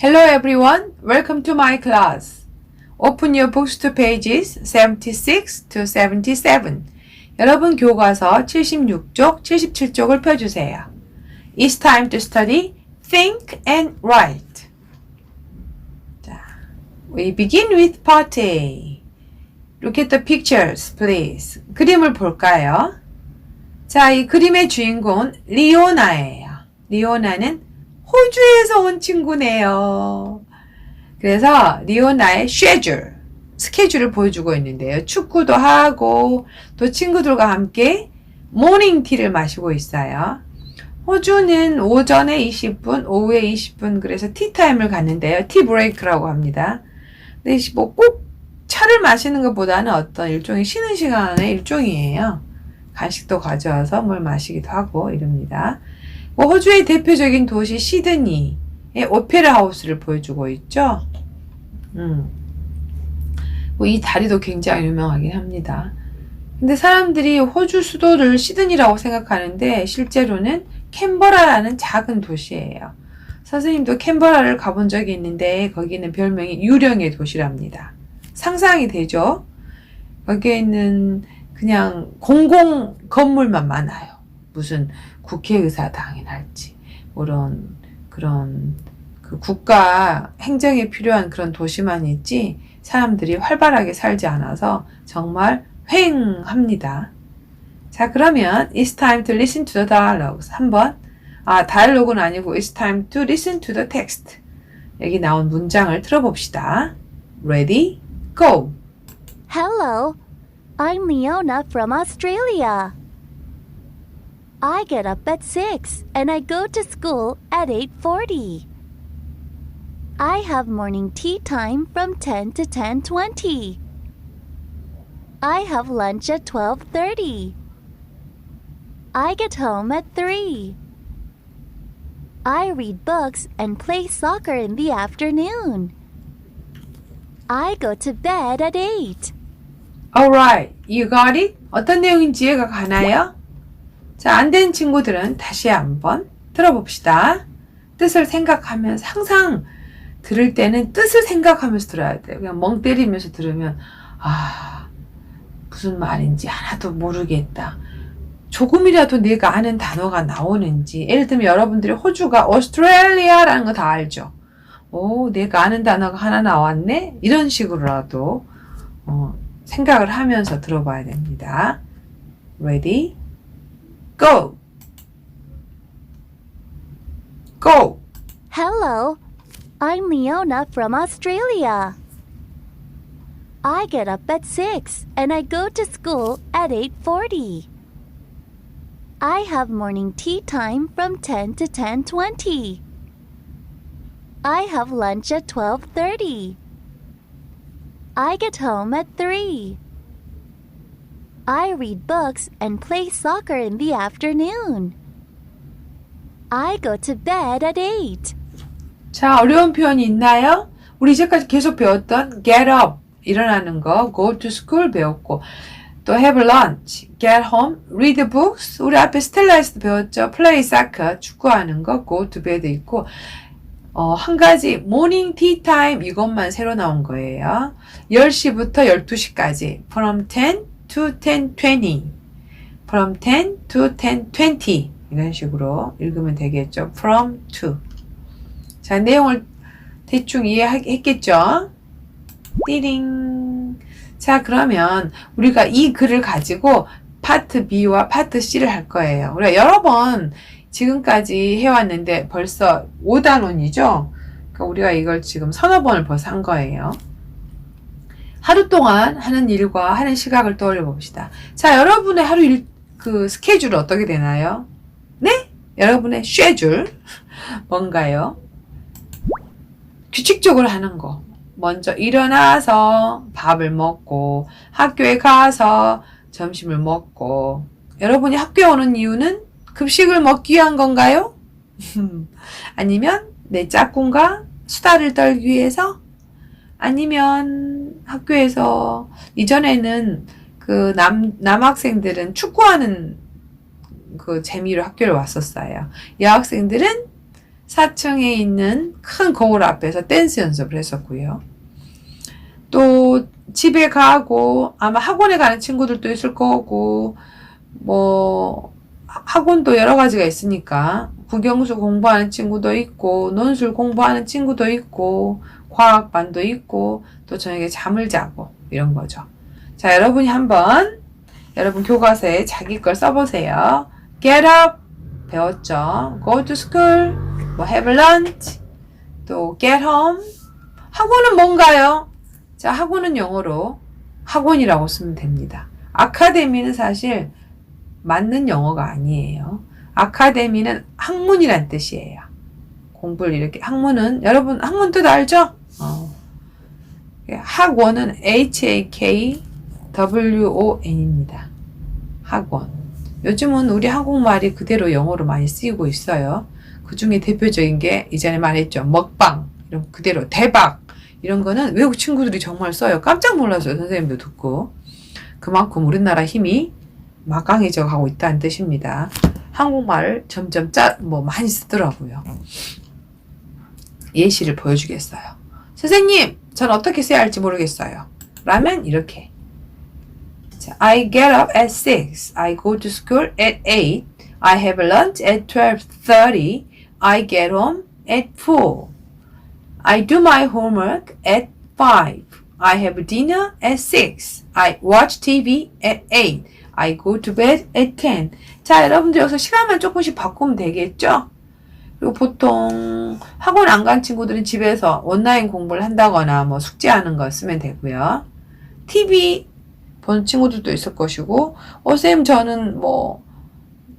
Hello everyone, welcome to my class. Open your books to pages 76 to 77. 여러분 교과서 76쪽, 77쪽을 펴주세요. It's time to study Think and Write. 자, we begin with part A. Look at the pictures, please. 그림을 볼까요? 자, 이 그림의 주인공은 리오나예요. 리오나는 호주에서 온 친구네요. 그래서 리오나의 쉐줄, 스케줄을 보여주고 있는데요. 축구도 하고 또 친구들과 함께 모닝티를 마시고 있어요. 호주는 오전에 20분, 오후에 20분 그래서 티타임을 갖는데요. 티 브레이크라고 합니다. 근데 뭐 꼭 차를 마시는 것보다는 어떤 일종의 쉬는 시간의 일종이에요. 간식도 가져와서 뭘 마시기도 하고 이럽니다. 뭐 호주의 대표적인 도시 시드니의 오페라 하우스를 보여주고 있죠. 음. 뭐이 다리도 굉장히 유명하긴 합니다. 근데 사람들이 호주 수도를 시드니라고 생각하는데 실제로는 캔버라라는 작은 도시예요. 선생님도 캔버라를 가본 적이 있는데 거기는 별명이 유령의 도시랍니다. 상상이 되죠? 거기에 있는 그냥 공공 건물만 많아요. 무슨 국회의사당 이랄지 그런 그런 그 국가 행정에 필요한 그런 도시만 있지 사람들이 활발하게 살지 않아서 정말 휑합니다. 자 그러면 it's time to listen to the dialogues 한번 아 다이얼로그는 아니고 it's time to listen to the text 여기 나온 문장을 들어봅시다. Ready? Go! Hello, I'm Leona from Australia. I get up at 6 and I go to school at 8:40. I have morning tea time from 10 to 10:20. I have lunch at 12:30. I get home at 3. I read books and play soccer in the afternoon. I go to bed at 8. Alright, you got it? 어떤 내용인지 이해가 가나요? 자, 안 된 친구들은 다시 한번 들어봅시다. 뜻을 생각하면서 항상 들을 때는 뜻을 생각하면서 들어야 돼요. 그냥 멍 때리면서 들으면 아 무슨 말인지 하나도 모르겠다. 조금이라도 내가 아는 단어가 나오는지 예를 들면 여러분들이 호주가 오스트레일리아라는 거 다 알죠. 오, 내가 아는 단어가 하나 나왔네? 이런 식으로라도 어, 생각을 하면서 들어봐야 됩니다. Ready? Go! Go! Hello, I'm Leona from Australia. I get up at 6 and I go to school at 8:40. I have morning tea time from 10 to 10:20. I have lunch at 12:30. I get home at 3. I read books and play soccer in the afternoon. I go to bed at 8. 자, 어려운 표현이 있나요? 우리 이제까지 계속 배웠던 get up, 일어나는 거, go to school 배웠고, 또 have lunch, get home, read books, 우리 앞에 스텔라에서도 배웠죠. play soccer, 축구하는 거, go to bed 있고, 어, 한 가지, morning tea time 이것만 새로 나온 거예요. 10시부터 12시까지, from 10 to 10.20, from 10 to 10.20, 이런 식으로 읽으면 되겠죠. from to. 자, 내용을 대충 이해했겠죠? 띠링. 자, 그러면 우리가 이 글을 가지고 파트 B와 파트 C를 할 거예요. 우리가 여러 번 지금까지 해왔는데 벌써 5단원이죠? 그러니까 우리가 이걸 지금 서너 번을 벌써 한 거예요. 하루 동안 하는 일과 하는 시각을 떠올려 봅시다. 자, 여러분의 하루 일, 그 스케줄은 어떻게 되나요? 네? 여러분의 쉐줄 뭔가요? 규칙적으로 하는 거. 먼저 일어나서 밥을 먹고 학교에 가서 점심을 먹고 여러분이 학교에 오는 이유는 급식을 먹기 위한 건가요? 아니면 내 짝꿍과 수다를 떨기 위해서? 아니면 학교에서 이전에는 그 남, 남학생들은 축구하는 그 재미로 학교를 왔었어요. 여학생들은 4층에 있는 큰 거울 앞에서 댄스 연습을 했었고요. 또 집에 가고 아마 학원에 가는 친구들도 있을 거고 뭐 학원도 여러 가지가 있으니까 국영수 공부하는 친구도 있고 논술 공부하는 친구도 있고 과학반도 있고 또 저녁에 잠을 자고 이런 거죠. 자, 여러분이 한번 여러분 교과서에 자기 걸 써보세요. Get up 배웠죠. Go to school, 뭐 have lunch, 또 get home. 학원은 뭔가요? 자, 학원은 영어로 학원이라고 쓰면 됩니다. 아카데미는 사실 맞는 영어가 아니에요. 아카데미는 학문이란 뜻이에요. 공부를 이렇게 학문은 여러분 학문 뜻 알죠? 어. 학원은 H A K W O N입니다. 학원. 요즘은 우리 한국말이 그대로 영어로 많이 쓰이고 있어요. 그 중에 대표적인 게 이전에 말했죠. 먹방. 이런 그대로 대박. 이런 거는 외국 친구들이 정말 써요. 깜짝 놀랐어요. 선생님도 듣고. 그만큼 우리나라 힘이 막강해져 가고 있다는 뜻입니다. 한국말을 점점 짜, 뭐 많이 쓰더라고요. 예시를 보여주겠어요. 선생님, 전 어떻게 써야 할지 모르겠어요. 라면 이렇게. 자, I get up at 6. I go to school at 8. I have lunch at 12.30. I get home at 4. I do my homework at 5. I have dinner at 6. I watch TV at 8. I go to bed at 10. 자, 여러분들 여기서 시간만 조금씩 바꾸면 되겠죠? 그리고 보통 학원 안 간 친구들은 집에서 온라인 공부를 한다거나 뭐 숙제하는 거 쓰면 되고요. TV 보는 친구들도 있을 것이고, 어, 쌤, 저는 뭐,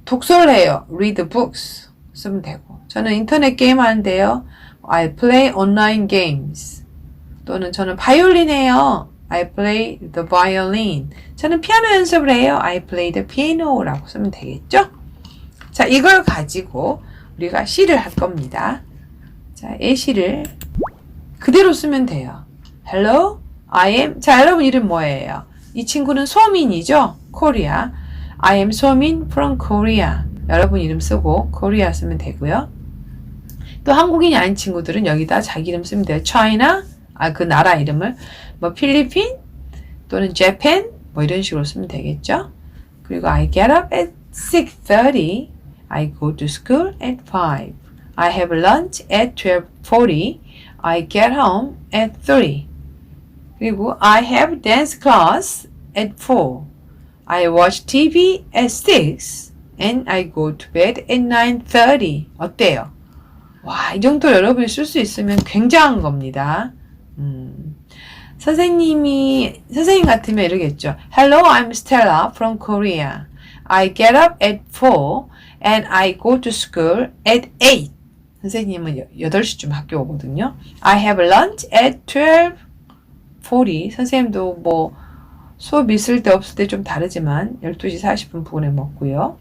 독서를 해요. read books. 쓰면 되고. 저는 인터넷 게임 하는데요. I play online games. 또는 저는 바이올린 해요. I play the violin. 저는 피아노 연습을 해요. I play the piano라고 쓰면 되겠죠? 자, 이걸 가지고 우리가 시를 할 겁니다. 자, 예시를 그대로 쓰면 돼요. Hello, I am. 자, 여러분 이름 뭐예요? 이 친구는 소민이죠? Korea. I am 소민 from Korea. 여러분 이름 쓰고 Korea 쓰면 되고요. 또 한국인이 아닌 친구들은 여기다 자기 이름 쓰면 돼요. China, 아, 그 나라 이름을. 뭐 필리핀 또는 Japan 뭐 이런 식으로 쓰면 되겠죠. 그리고 I get up at 6.30. I go to school at 5. I have lunch at 12.40. I get home at 3. 그리고 I have dance class at 4. I watch TV at 6. And I go to bed at 9.30. 어때요? 와, 이 정도 여러분이 쓸 수 있으면 굉장한 겁니다. 음. 선생님이, 선생님 같으면 이러겠죠. Hello, I'm Stella from Korea. I get up at 4 and I go to school at 8. 선생님은 여- 8시쯤 학교 오거든요. I have lunch at 12.40. 선생님도 뭐 수업 있을 때 없을 때 좀 다르지만 12시 40분 부근에 먹고요.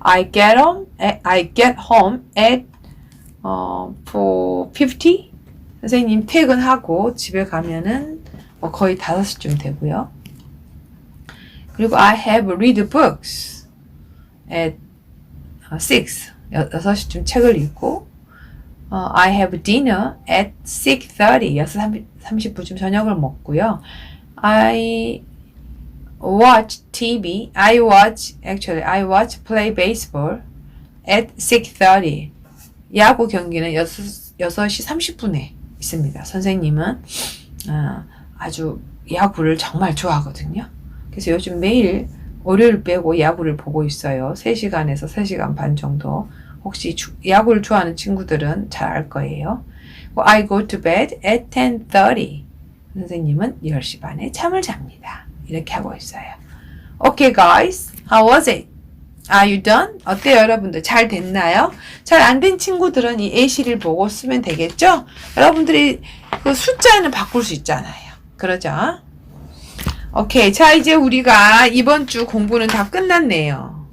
I get home at, I get home at 어, 4.50. 선생님 퇴근하고 집에 가면은 뭐 거의 5시쯤 되고요. 그리고 I have read books at 6. 6시쯤 책을 읽고 어, I have dinner at 6.30. 6시 30분쯤 저녁을 먹고요. I watch TV. I watch, actually, I watch play baseball at 6.30. 야구 경기는 6, 6시 30분에 있습니다. 선생님은 아, 아주 야구를 정말 좋아하거든요. 그래서 요즘 매일 월요일 빼고 야구를 보고 있어요. 3시간에서 3시간 반 정도. 혹시 주- 야구를 좋아하는 친구들은 잘 알 거예요. I go to bed at 10.30. 선생님은 10시 반에 잠을 잡니다. 이렇게 하고 있어요. Okay guys, how was it? Are you done? 어때요 여러분들? 잘 됐나요? 잘 안 된 친구들은 이 예시를 보고 쓰면 되겠죠? 여러분들이 그 숫자는 바꿀 수 있잖아요. 그러죠? 오케이. 자, 이제 우리가 이번 주 공부는 다 끝났네요.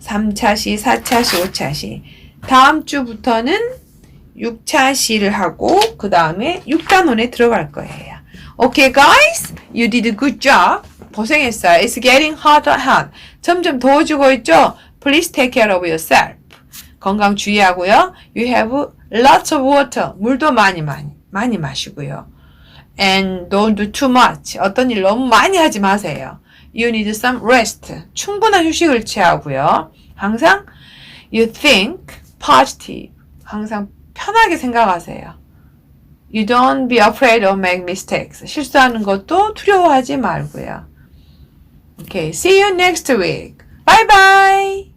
3차 시, 4차 시, 5차 시. 다음 주부터는 6차 시를 하고, 그 다음에 6단원에 들어갈 거예요. 오케이, guys? You did a good job. 고생했어요. It's getting hotter, hot. 점점 더워지고 있죠? Please take care of yourself. 건강 주의하고요. You have lots of water. 물도 많이 많이 많이 마시고요. And don't do too much. 어떤 일 너무 많이 하지 마세요. You need some rest. 충분한 휴식을 취하고요. 항상 you think positive. 항상 편하게 생각하세요. You don't be afraid of make mistakes. 실수하는 것도 두려워하지 말고요. Okay, see you next week. Bye bye.